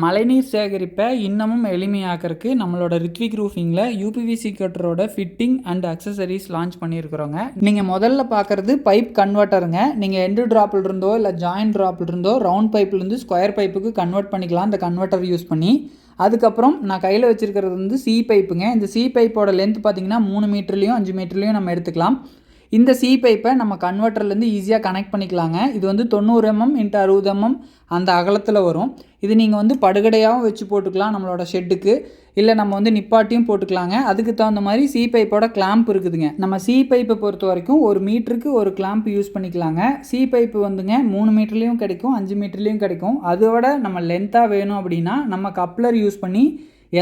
மழைநீர் சேகரிப்பை இன்னமும் எளிமையாக்கறதுக்கு நம்மளோட ரித்விக் ரூஃபிங்கில் யூபிவிசி கட்டரோட ஃபிட்டிங் அண்ட் அக்சசரிஸ் லான்ச் பண்ணியிருக்கிறோங்க. நீங்கள் முதல்ல பார்க்குறது பைப் கன்வெர்ட்டருங்க நீங்கள் எண்டு ட்ராப்பில் இருந்தோ இல்லை ஜாயின்ட் ட்ராப்பில் இருந்தோ ரவுண்ட் பைப்லேருந்து ஸ்கொயர் பைப்புக்கு கன்வெர்ட் பண்ணிக்கலாம். அந்த கன்வெர்ட்டர் யூஸ் பண்ணி அதுக்கப்புறம் நான் கையில் வச்சுருக்கிறது வந்து சி பைப்புங்க இந்த சி பைப்போட லென்த் பார்த்தீங்கன்னா மூணு மீட்டர்லேயும் அஞ்சு மீட்டர்லேயும் நம்ம எடுத்துக்கலாம். இந்த சி பைப்பை நம்ம கன்வெர்ட்டர்லேருந்து ஈஸியாக கனெக்ட் பண்ணிக்கலாங்க. இது வந்து தொண்ணூறு எம்எம் இன்ட்டு அறுபது எம்எம் அந்த அகலத்தில் வரும். இது நீங்கள் வந்து படுகடையாகவும் வச்சு போட்டுக்கலாம் நம்மளோட ஷெட்டுக்கு இல்லை நம்ம வந்து நிப்பாட்டியும் போட்டுக்கலாங்க. அதுக்கு தகுந்த மாதிரி சி பைப்போட கிளாம்ப் இருக்குதுங்க. நம்ம சி பைப்பை பொறுத்த வரைக்கும் ஒரு மீட்டருக்கு ஒரு கிளாம்ப் யூஸ் பண்ணிக்கலாங்க. சி பைப்பு வந்துங்க மூணு மீட்டர்லேயும் கிடைக்கும் அஞ்சு மீட்டர்லேயும் கிடைக்கும். அதோட நம்ம லென்த்தாக வேணும் அப்படின்னா நம்ம கப்ளர் யூஸ் பண்ணி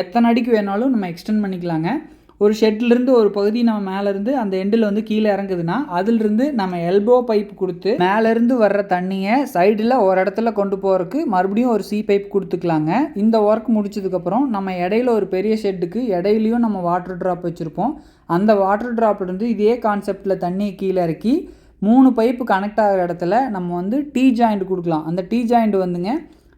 எத்தனை அடிக்கு வேணாலும் நம்ம எக்ஸ்டெண்ட் பண்ணிக்கலாங்க. ஒரு ஷெட்லேருந்து ஒரு பகுதி நம்ம மேலேருந்து அந்த எண்டில் வந்து கீழே இறங்குதுன்னா அதிலிருந்து நம்ம எல்போ பைப் கொடுத்து மேலேருந்து வர்ற தண்ணியை சைடில் ஒரு இடத்துல கொண்டு போகிறதுக்கு மறுபடியும் ஒரு சி பைப் கொடுத்துக்கலாங்க. இந்த ஒர்க் முடிச்சதுக்கப்புறம் நம்ம இடையில ஒரு பெரிய ஷெட்டுக்கு இடையிலையும் நம்ம வாட்டர் ட்ராப் வச்சுருப்போம். அந்த வாட்டர் ட்ராப்லேருந்து இதே கான்செப்டில் தண்ணியை கீழே இறக்கி மூணு பைப்பு கனெக்ட் ஆகிற இடத்துல நம்ம வந்து டீ ஜாயிண்ட் கொடுக்கலாம். அந்த டீ ஜாயிண்ட் வந்துங்க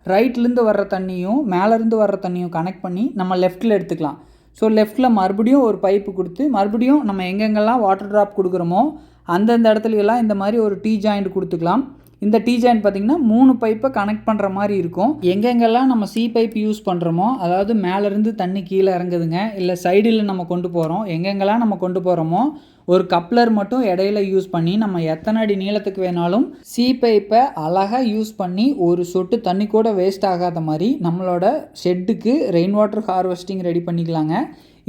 ரைட்லேருந்து வர்ற தண்ணியும் மேலேருந்து வர்ற தண்ணியும் கனெக்ட் பண்ணி நம்ம லெஃப்ட்டில் எடுத்துக்கலாம். ஸோ லெஃப்ட்டில் மறுபடியும் ஒரு பைப்பு கொடுத்து மறுபடியும் நம்ம எங்கெங்கெல்லாம் வாட்டர் ட்ராப் கொடுக்குறோமோ அந்தந்த இடத்துலையெல்லாம் இந்த மாதிரி ஒரு டீ ஜாயிண்ட் கொடுத்துக்கலாம். இந்த டீ ஜாயிண்ட் பார்த்திங்கன்னா மூணு பைப்பை கனெக்ட் பண்ணுற மாதிரி இருக்கும். எங்கெங்கெல்லாம் நம்ம சி பைப் யூஸ் பண்ணுறோமோ அதாவது மேலேருந்து தண்ணி கீழே இறங்குதுங்க இல்லை சைடில் நம்ம கொண்டு போகிறோம் எங்கெங்கெல்லாம் நம்ம கொண்டு போகிறோமோ ஒரு கப்ளர் மட்டும் இடையில யூஸ் பண்ணி நம்ம எத்தனை அடி நீளத்துக்கு வேணாலும் சி பைப்பை அழகாக யூஸ் பண்ணி ஒரு சொட்டு தண்ணி கூட வேஸ்ட் ஆகாத மாதிரி நம்மளோட ஷெட்டுக்கு ரெயின் வாட்டர் ஹார்வெஸ்டிங் ரெடி பண்ணிக்கலாங்க.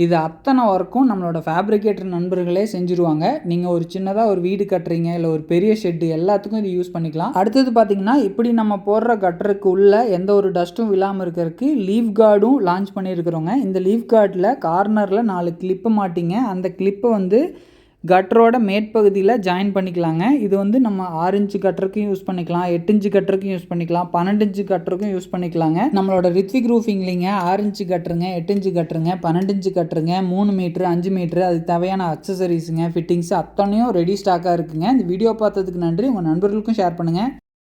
இது அத்தனை ஒர்க்கும் நம்மளோட ஃபேப்ரிகேட்டர் நண்பர்களே செஞ்சுருவாங்க. நீங்கள் ஒரு சின்னதாக ஒரு வீடு கட்டுறீங்க இல்லை ஒரு பெரிய ஷெட்டு எல்லாத்துக்கும் இது யூஸ் பண்ணிக்கலாம். அடுத்தது பார்த்தீங்கன்னா இப்படி நம்ம போடுற கட்டருக்கு உள்ள எந்த ஒரு டஸ்ட்டும் விழாமல் இருக்கிறதுக்கு லீஃப் கார்டும் லான்ச் பண்ணியிருக்கிறோங்க. இந்த லீஃப் கார்டில் கார்னரில் நாலு கிளிப்பு மாட்டிங்க. அந்த கிளிப்பை வந்து கட்டரோட மேற்பகுதியில் ஜாயின் பண்ணிக்கலாங்க. இது வந்து நம்ம ஆறு இன்ச்சு கட்டருக்கும் யூஸ் பண்ணிக்கலாம். எட்டு இன்ச்சு கட்டருக்கும் யூஸ் பண்ணிக்கலாம். பன்னெண்டு இன்ச்சு கட்டருக்கும் யூஸ் பண்ணிக்கலாங்க. நம்மளோட ரித்விக் ரூஃபிங்லிங்க ஆறு இன்ச்சு கட்டுருங்க எட்டு இன்ச்சு கட்டுருங்க பன்னெண்டு இன்ச்சு கட்டுருங்க மூணு மீட்ரு அஞ்சு மீட்ரு அதுக்கு தேவையான அக்சசரிஸுங்க ஃபிட்டிங்ஸ் அத்தனையும் ரெடி ஸ்டாக்காக இருக்குங்க. இந்த வீடியோ பார்த்ததுக்கு நன்றி. உங்கள் நண்பர்களுக்கும் ஷேர் பண்ணுங்கள்